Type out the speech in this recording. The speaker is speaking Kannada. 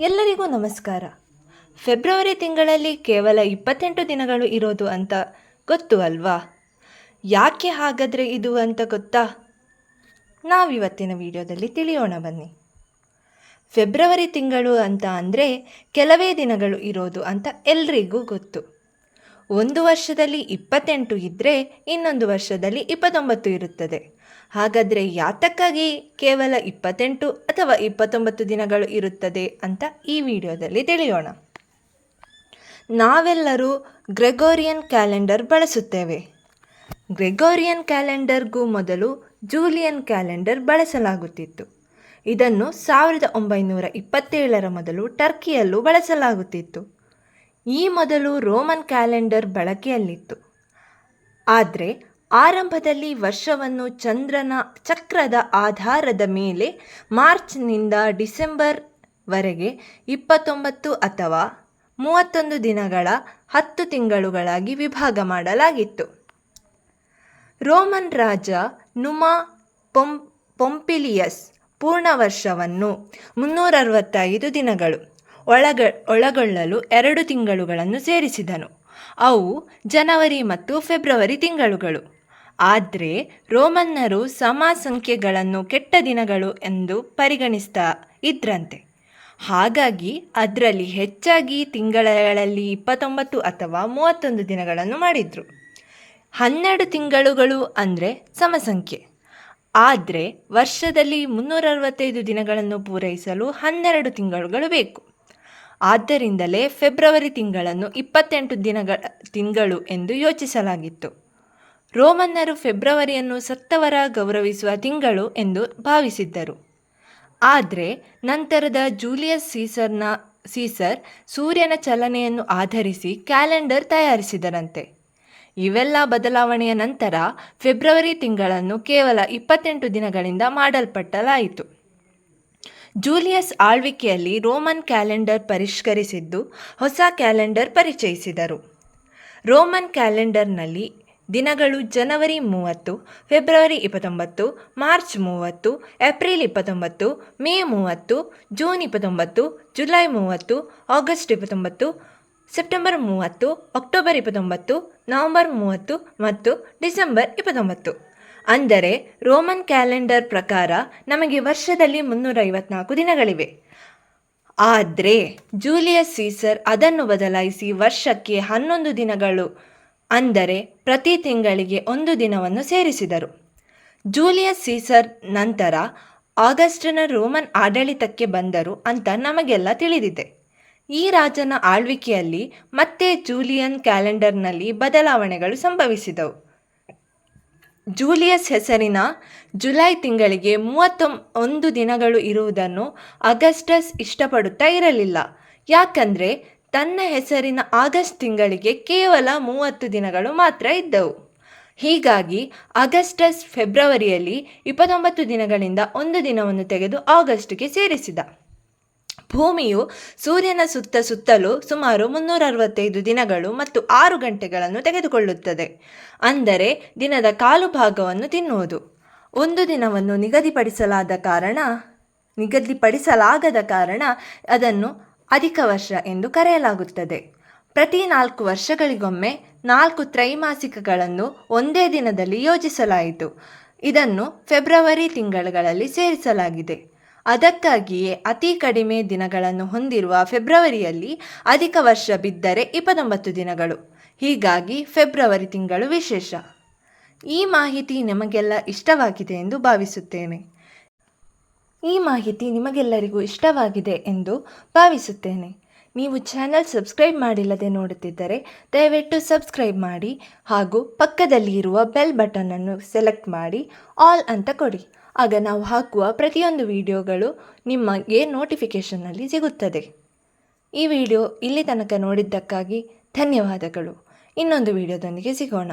ಎಲ್ಲರಿಗೂ ನಮಸ್ಕಾರ. ಫೆಬ್ರವರಿ ತಿಂಗಳಲ್ಲಿ ಕೇವಲ ಇಪ್ಪತ್ತೆಂಟು ದಿನಗಳು ಇರೋದು ಅಂತ ಗೊತ್ತು ಅಲ್ವಾ? ಯಾಕೆ ಹಾಗಾದರೆ ಇದು ಅಂತ ಗೊತ್ತಾ? ನಾವಿವತ್ತಿನ ವಿಡಿಯೋದಲ್ಲಿ ತಿಳಿಯೋಣ ಬನ್ನಿ. ಫೆಬ್ರವರಿ ತಿಂಗಳು ಅಂತ ಅಂದರೆ ಕೆಲವೇ ದಿನಗಳು ಇರೋದು ಅಂತ ಎಲ್ರಿಗೂ ಗೊತ್ತು. ಒಂದು ವರ್ಷದಲ್ಲಿ ಇಪ್ಪತ್ತೆಂಟು ಇದ್ದರೆ ಇನ್ನೊಂದು ವರ್ಷದಲ್ಲಿ ಇಪ್ಪತ್ತೊಂಬತ್ತು ಇರುತ್ತದೆ. ಹಾಗಾದರೆ ಯಾತಕ್ಕಾಗಿ ಕೇವಲ ಇಪ್ಪತ್ತೆಂಟು ಅಥವಾ ಇಪ್ಪತ್ತೊಂಬತ್ತು ದಿನಗಳು ಇರುತ್ತದೆ ಅಂತ ಈ ವಿಡಿಯೋದಲ್ಲಿ ತಿಳಿಯೋಣ. ನಾವೆಲ್ಲರೂ ಗ್ರೆಗೋರಿಯನ್ ಕ್ಯಾಲೆಂಡರ್ ಬಳಸುತ್ತೇವೆ. ಗ್ರೆಗೋರಿಯನ್ ಕ್ಯಾಲೆಂಡರ್ಗೂ ಮೊದಲು ಜೂಲಿಯನ್ ಕ್ಯಾಲೆಂಡರ್ ಬಳಸಲಾಗುತ್ತಿತ್ತು. ಇದನ್ನು ಸಾವಿರದ ಒಂಬೈನೂರ ಇಪ್ಪತ್ತೇಳರ ಮೊದಲು ಟರ್ಕಿಯಲ್ಲೂ ಬಳಸಲಾಗುತ್ತಿತ್ತು. ಈ ಮೊದಲು ರೋಮನ್ ಕ್ಯಾಲೆಂಡರ್ ಬಳಕೆಯಲ್ಲಿತ್ತು. ಆದರೆ ಆರಂಭದಲ್ಲಿ ವರ್ಷವನ್ನು ಚಂದ್ರನ ಚಕ್ರದ ಆಧಾರದ ಮೇಲೆ ಮಾರ್ಚ್ನಿಂದ ಡಿಸೆಂಬರ್ವರೆಗೆ ಇಪ್ಪತ್ತೊಂಬತ್ತು ಅಥವಾ ಮೂವತ್ತೊಂದು ದಿನಗಳ ಹತ್ತು ತಿಂಗಳುಗಳಾಗಿ ವಿಭಾಗ ಮಾಡಲಾಗಿತ್ತು. ರೋಮನ್ ರಾಜ ನುಮಾ ಪೊಂ, ಪೊಂಪಿಲಿಯಸ್ ಪೂರ್ಣ ವರ್ಷವನ್ನು ಮುನ್ನೂರ ಅರವತ್ತೈದು ದಿನಗಳು ಒಳಗ, ಒಳಗೊಳ್ಳಲು ಎರಡು ತಿಂಗಳುಗಳನ್ನು ಸೇರಿಸಿದನು. ಅವು ಜನವರಿ ಮತ್ತು ಫೆಬ್ರವರಿ ತಿಂಗಳುಗಳು. ಆದರೆ ರೋಮನ್ನರು ಸಮ ಸಂಖ್ಯೆಗಳನ್ನು ಕೆಟ್ಟ ದಿನಗಳು ಎಂದು ಪರಿಗಣಿಸ್ತಾ ಇದ್ರಂತೆ. ಹಾಗಾಗಿ ಅದರಲ್ಲಿ ಹೆಚ್ಚಾಗಿ ತಿಂಗಳಲ್ಲಿ ಇಪ್ಪತ್ತೊಂಬತ್ತು ಅಥವಾ ಮೂವತ್ತೊಂದು ದಿನಗಳನ್ನು ಮಾಡಿದರು. ಹನ್ನೆರಡು ತಿಂಗಳುಗಳು ಅಂದರೆ ಸಮಸಂಖ್ಯೆ. ಆದರೆ ವರ್ಷದಲ್ಲಿ ಮುನ್ನೂರ ಅರವತ್ತೈದು ದಿನಗಳನ್ನು ಪೂರೈಸಲು ಹನ್ನೆರಡು ತಿಂಗಳುಗಳು ಬೇಕು. ಆದ್ದರಿಂದಲೇ ಫೆಬ್ರವರಿ ತಿಂಗಳನ್ನು ಇಪ್ಪತ್ತೆಂಟು ದಿನಗಳ ತಿಂಗಳು ಎಂದು ಯೋಚಿಸಲಾಗಿತ್ತು. ರೋಮನ್ನರು ಫೆಬ್ರವರಿಯನ್ನು ಸತ್ತವರ ಗೌರವಿಸುವ ತಿಂಗಳು ಎಂದು ಭಾವಿಸಿದ್ದರು. ಆದರೆ, ನಂತರದ ಜೂಲಿಯಸ್ ಸೀಸರ್ನ, ಸೀಸರ್ ಸೂರ್ಯನ ಚಲನೆಯನ್ನು ಆಧರಿಸಿ ಕ್ಯಾಲೆಂಡರ್ ತಯಾರಿಸಿದರಂತೆ. ಇವೆಲ್ಲ ಬದಲಾವಣೆಯ ನಂತರ ಫೆಬ್ರವರಿ ತಿಂಗಳನ್ನು ಕೇವಲ ಇಪ್ಪತ್ತೆಂಟು ದಿನಗಳಿಂದ ಮಾಡಲ್ಪಟ್ಟಲಾಯಿತು. ಜೂಲಿಯಸ್ ಆಳ್ವಿಕೆಯಲ್ಲಿ ರೋಮನ್ ಕ್ಯಾಲೆಂಡರ್ ಪರಿಷ್ಕರಿಸಿದ್ದು ಹೊಸ ಕ್ಯಾಲೆಂಡರ್ ಪರಿಚಯಿಸಿದರು. ರೋಮನ್ ಕ್ಯಾಲೆಂಡರ್ನಲ್ಲಿ ದಿನಗಳು ಜನವರಿ ಮೂವತ್ತು, ಫೆಬ್ರವರಿ ಇಪ್ಪತ್ತೊಂಬತ್ತು, ಮಾರ್ಚ್ ಮೂವತ್ತು, ಏಪ್ರಿಲ್ ಇಪ್ಪತ್ತೊಂಬತ್ತು, ಮೇ ಮೂವತ್ತು, ಜೂನ್ ಇಪ್ಪತ್ತೊಂಬತ್ತು, ಜುಲೈ ಮೂವತ್ತು, ಆಗಸ್ಟ್ ಇಪ್ಪತ್ತೊಂಬತ್ತು, ಸೆಪ್ಟೆಂಬರ್ ಮೂವತ್ತು, ಅಕ್ಟೋಬರ್ ಇಪ್ಪತ್ತೊಂಬತ್ತು, ನವೆಂಬರ್ ಮೂವತ್ತು ಮತ್ತು ಡಿಸೆಂಬರ್ ಇಪ್ಪತ್ತೊಂಬತ್ತು. ಅಂದರೆ ರೋಮನ್ ಕ್ಯಾಲೆಂಡರ್ ಪ್ರಕಾರ ನಮಗೆ ವರ್ಷದಲ್ಲಿ ಮುನ್ನೂರ ಐವತ್ನಾಲ್ಕು ದಿನಗಳಿವೆ. ಆದರೆ ಜೂಲಿಯಸ್ ಸೀಸರ್ ಅದನ್ನು ಬದಲಾಯಿಸಿ ವರ್ಷಕ್ಕೆ ಹನ್ನೊಂದು ದಿನಗಳು ಅಂದರೆ ಪ್ರತಿ ತಿಂಗಳಿಗೆ ಒಂದು ದಿನವನ್ನು ಸೇರಿಸಿದರು. ಜೂಲಿಯಸ್ ಸೀಸರ್ ನಂತರ ಆಗಸ್ಟನ ರೋಮನ್ ಆಡಳಿತಕ್ಕೆ ಬಂದರು ಅಂತ ನಮಗೆಲ್ಲ ತಿಳಿದಿದೆ. ಈ ರಾಜನ ಆಳ್ವಿಕೆಯಲ್ಲಿ ಮತ್ತೆ ಜೂಲಿಯನ್ ಕ್ಯಾಲೆಂಡರ್ನಲ್ಲಿ ಬದಲಾವಣೆಗಳು ಸಂಭವಿಸಿದವು. ಜೂಲಿಯಸ್ ಹೆಸರಿನ ಜುಲೈ ತಿಂಗಳಿಗೆ ಮೂವತ್ತೊಂ ಒಂದು ದಿನಗಳು ಇರುವುದನ್ನು ಅಗಸ್ಟಸ್ ಇಷ್ಟಪಡುತ್ತಾ ಇರಲಿಲ್ಲ. ಯಾಕಂದರೆ ತನ್ನ ಹೆಸರಿನ ಆಗಸ್ಟ್ ತಿಂಗಳಿಗೆ ಕೇವಲ ಮೂವತ್ತು ದಿನಗಳು ಮಾತ್ರ ಇದ್ದವು. ಹೀಗಾಗಿ ಆಗಸ್ಟಸ್ ಫೆಬ್ರವರಿಯಲ್ಲಿ ಇಪ್ಪತ್ತೊಂಬತ್ತು ದಿನಗಳಿಂದ ಒಂದು ದಿನವನ್ನು ತೆಗೆದು ಆಗಸ್ಟ್ಗೆ ಸೇರಿಸಿದ. ಭೂಮಿಯು ಸೂರ್ಯನ ಸುತ್ತ ಸುತ್ತಲೂ ಸುಮಾರು ಮುನ್ನೂರ ಅರವತ್ತೈದು ದಿನಗಳು ಮತ್ತು ಆರು ಗಂಟೆಗಳನ್ನು ತೆಗೆದುಕೊಳ್ಳುತ್ತದೆ. ಅಂದರೆ ದಿನದ ಕಾಲು ಭಾಗವನ್ನು ತಿನ್ನುವುದು. ಒಂದು ದಿನವನ್ನು ನಿಗದಿಪಡಿಸಲಾದ ಕಾರಣ, ನಿಗದಿಪಡಿಸಲಾಗದ ಕಾರಣ ಅದನ್ನು ಅಧಿಕ ವರ್ಷ ಎಂದು ಕರೆಯಲಾಗುತ್ತದೆ. ಪ್ರತಿ ನಾಲ್ಕು ವರ್ಷಗಳಿಗೊಮ್ಮೆ ನಾಲ್ಕು ತ್ರೈಮಾಸಿಕಗಳನ್ನು ಒಂದೇ ದಿನದಲ್ಲಿ ಯೋಜಿಸಲಾಯಿತು. ಇದನ್ನು ಫೆಬ್ರವರಿ ತಿಂಗಳುಗಳಲ್ಲಿ ಸೇರಿಸಲಾಗಿದೆ. ಅದಕ್ಕಾಗಿಯೇ ಅತಿ ಕಡಿಮೆ ದಿನಗಳನ್ನು ಹೊಂದಿರುವ ಫೆಬ್ರವರಿಯಲ್ಲಿ ಅಧಿಕ ವರ್ಷ ಬಿದ್ದರೆ ಇಪ್ಪತ್ತೊಂಬತ್ತು ದಿನಗಳು. ಹೀಗಾಗಿ ಫೆಬ್ರವರಿ ತಿಂಗಳು ವಿಶೇಷ. ಈ ಮಾಹಿತಿ ನಿಮಗೆಲ್ಲ ಇಷ್ಟವಾಗಿದೆ ಎಂದು ಭಾವಿಸುತ್ತೇನೆ. ಈ ಮಾಹಿತಿ ನಿಮಗೆಲ್ಲರಿಗೂ ಇಷ್ಟವಾಗಿದೆ ಎಂದು ಭಾವಿಸುತ್ತೇನೆ. ನೀವು ಚಾನಲ್ ಸಬ್ಸ್ಕ್ರೈಬ್ ಮಾಡಿಲ್ಲದೆ ನೋಡುತ್ತಿದ್ದರೆ ದಯವಿಟ್ಟು ಸಬ್ಸ್ಕ್ರೈಬ್ ಮಾಡಿ ಹಾಗೂ ಪಕ್ಕದಲ್ಲಿ ಇರುವ ಬೆಲ್ ಬಟನನ್ನು ಸೆಲೆಕ್ಟ್ ಮಾಡಿ ಆಲ್ ಅಂತ ಕೊಡಿ. ಆಗ ನಾವು ಹಾಕುವ ಪ್ರತಿಯೊಂದು ವಿಡಿಯೋಗಳು ನಿಮಗೆ ನೋಟಿಫಿಕೇಷನ್ನಲ್ಲಿ ಸಿಗುತ್ತದೆ. ಈ ವಿಡಿಯೋ ಇಲ್ಲಿ ತನಕ ನೋಡಿದ್ದಕ್ಕಾಗಿ ಧನ್ಯವಾದಗಳು. ಇನ್ನೊಂದು ವಿಡಿಯೋದೊಂದಿಗೆ ಸಿಗೋಣ.